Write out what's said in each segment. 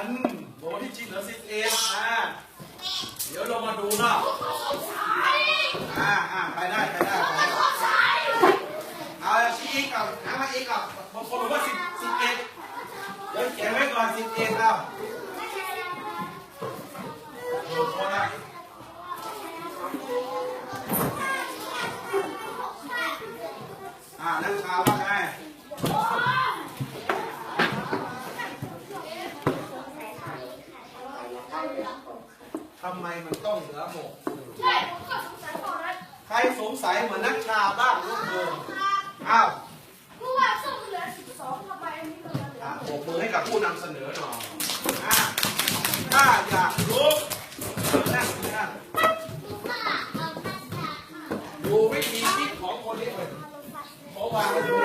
ันโบที่จริงเหลือสิบเอ็ดอ่าเดี๋ยวเรามาดูเนาะอ่าอ่าไปได้ไปได้ไปได้เอาชี้อีกกับหามาอีกกับบางคนบอกว่าสิบสิบเอ็ดเดี๋ยวเขียนไว้ก่อนสิบเอ็ดเอาดูคนละอ่านักข่าวว่าไง ไมมันต้องเหลือหกใช่ผมก็สงสัยตอนนั้นใครสงสัยเหมือนนักข่าวบ้างยกมืออ้าวเมื่อวานส้มเหลือสิบสองทำไมอันนี้มันเหลืออะโบกมือให้กับผู้นำเสนอหน่อยอะถ้าอยากรู้นั่งนั่งดูวิธีคิดของคนนี้เลยเพราะว่าดู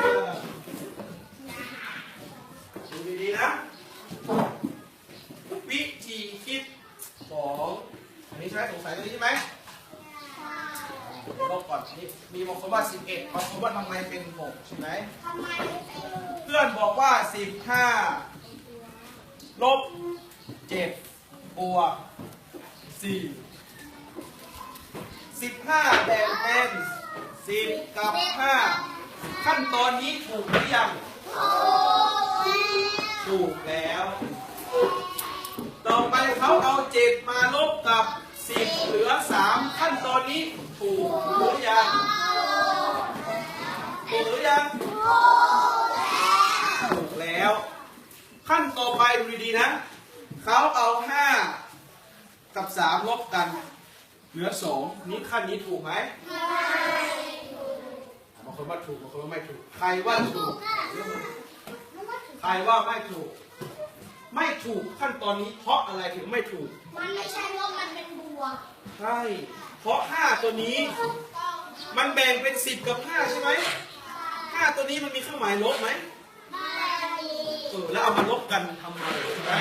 ดูดีๆนะวิธีคิดของอั นี้ใช่ไหมสงสัยตรงนี้ใช่ไหมลบก่อนนี่มีบางคนว่า 11บางคนว่าทำไมเป็น 6 ใช่ไหมทำไมเพื่อนบอกว่า 15 ลบ 7 บวก 4 15แบ่งเป็น 10 กับ 5 ขั้นตอนนี้ถูกหรือยังถูกแล้ว ต่อไปเขาเอา 7 มาลบกับ 10เหลือ3ขั้นตอนนี้ถูกหรือยังถูกหรือยังถูกแล้ว ขั้นต่อไปดูดีๆนะเขาเอาห้ากับสามลบกัน เหลือสองนี้ขั้นนี้ถูกไหมบางคนว่าถูกบางคนว่าไม่ถูก ใครว่าถูก ใครว่าไม่ถูก ไม่ถูกขั้นตอนนี้เพราะอะไรถึงไม่ถูก มันไม่ใช่ว่ามัน ใช่ เพราะห้าตัวนี้ มันแบ่งเป็นสิบกับห้าใช่ไหมห้าตัวนี้มันมีเครื่องหมายลบไหมเออแล้วเอามาลบกันทำไมใช่ไหม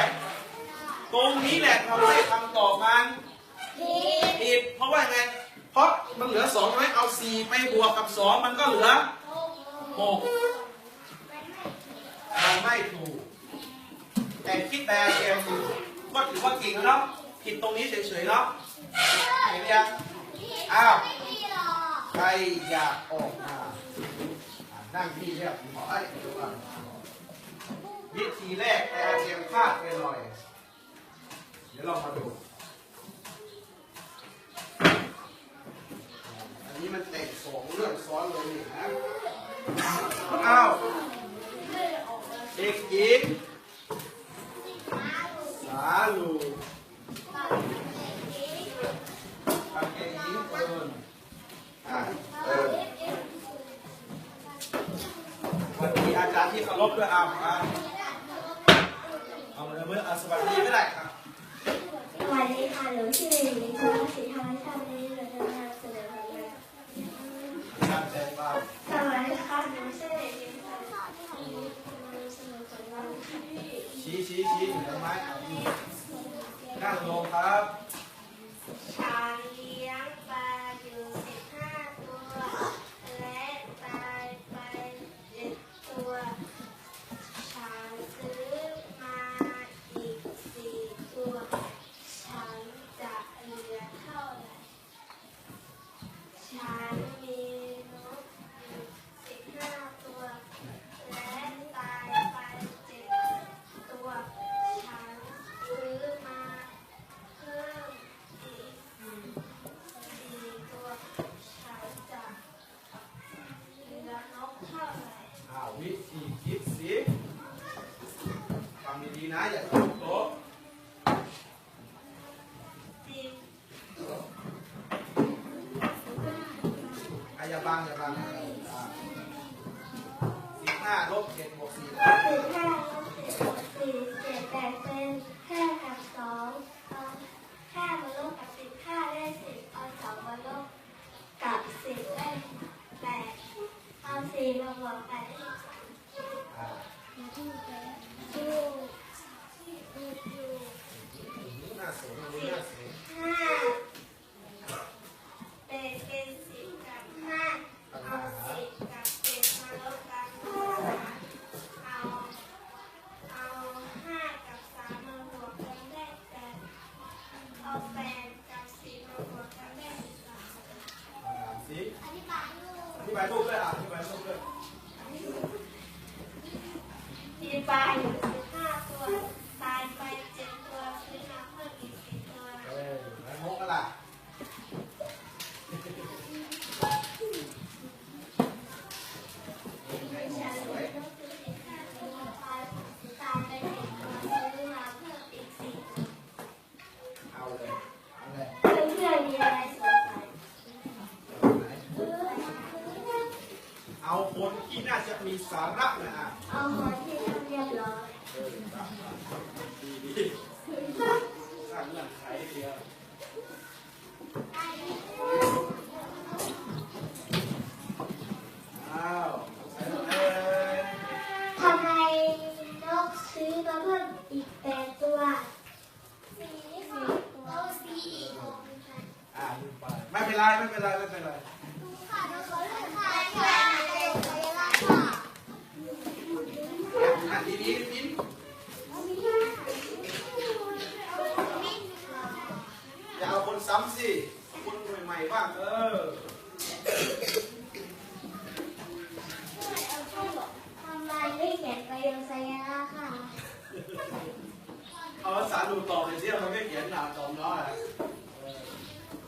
ตรงนี้แหละทำให้คำตอบมันผิดเพราะว่าไง เพราะมันเหลือสองใช่ไหมเอาสี่ไปบวกกับสองมันก็เหลือหกมันไม่ถูก แต่คิดแต่เกมอยู่ก็ถือว่าเก่งแล้วเนาะ ผิดตรงนี้เฉยๆเนาะเห็นยังอ้าวใครอยากออกมานั่งที่เรียบร้อยดี๋ยวก่อนวิธีแรกแต่เตรียมพลาดไปหน่อย เดี๋ยวเรามาดูอันนี้มันเตะสองเรื่องซ้อนเลยนี่นะอ้าวเด็กหญิงสาลู วันนี้อาจารย์ที่เคารพด้วยอามาเอามาเลยเมื่ออาสวัสดีไม่ได้ครับสวัสดีค่ะหนูชื่อหญิงคุณศิธรรมชาตินี้เราจะมาเสนอผลงานอาจารย์แต่ว่าสวัสดีค่ะหนูชื่อเด็กหญิงสายฟ้าที่ทำนี้มาเสนอผลงานชี้ชี้ชี้หนือไม้ นั่งลงครับ อย่าตกโต๊ะสิบอะอย่าบังอย่าบังอ่าสิบห้าลบเจ็ดบวกสี่สิบห้าลบสิบบวกสี่เจ็ดแปดเป็นห้ากับสองเอาห้ามาลบกับสิบห้าได้สิบเอาสองมาลบกับสิบได้แปดเอาสี่มาบวกแปดได้สาสี่ หน้า ที่น่าจะมีสาระนะอะเอาหอที่ทำเรียบร้อยเออดีดีสร้างเงื่อนไขเดียวอ้าวใส่เลยทำไมนกซื้อมาเพิ่มอีกแปดตัวสีค่ะเราสีอีกอ่าลืมไปไม่เป็นไรไม่เป็นไรไม่เป็นไร ดูค่ะดูเขาเลยค่ะค่ะเร็วไปละค่ะ อะทีนี้มิ้นอย่าเอาคนซ้ำสิ คนใหม่ๆบ้างเออทำไมไม่เขียนประโยคสัญลักษณ์ค่ะ เอาภาษาดูต่อไปสิมันไม่เขียนหนาตอมน้อยอะ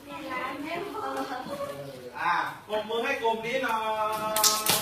ในร้านไม่พออะปรบมือให้กลุ่มนี้หน่อย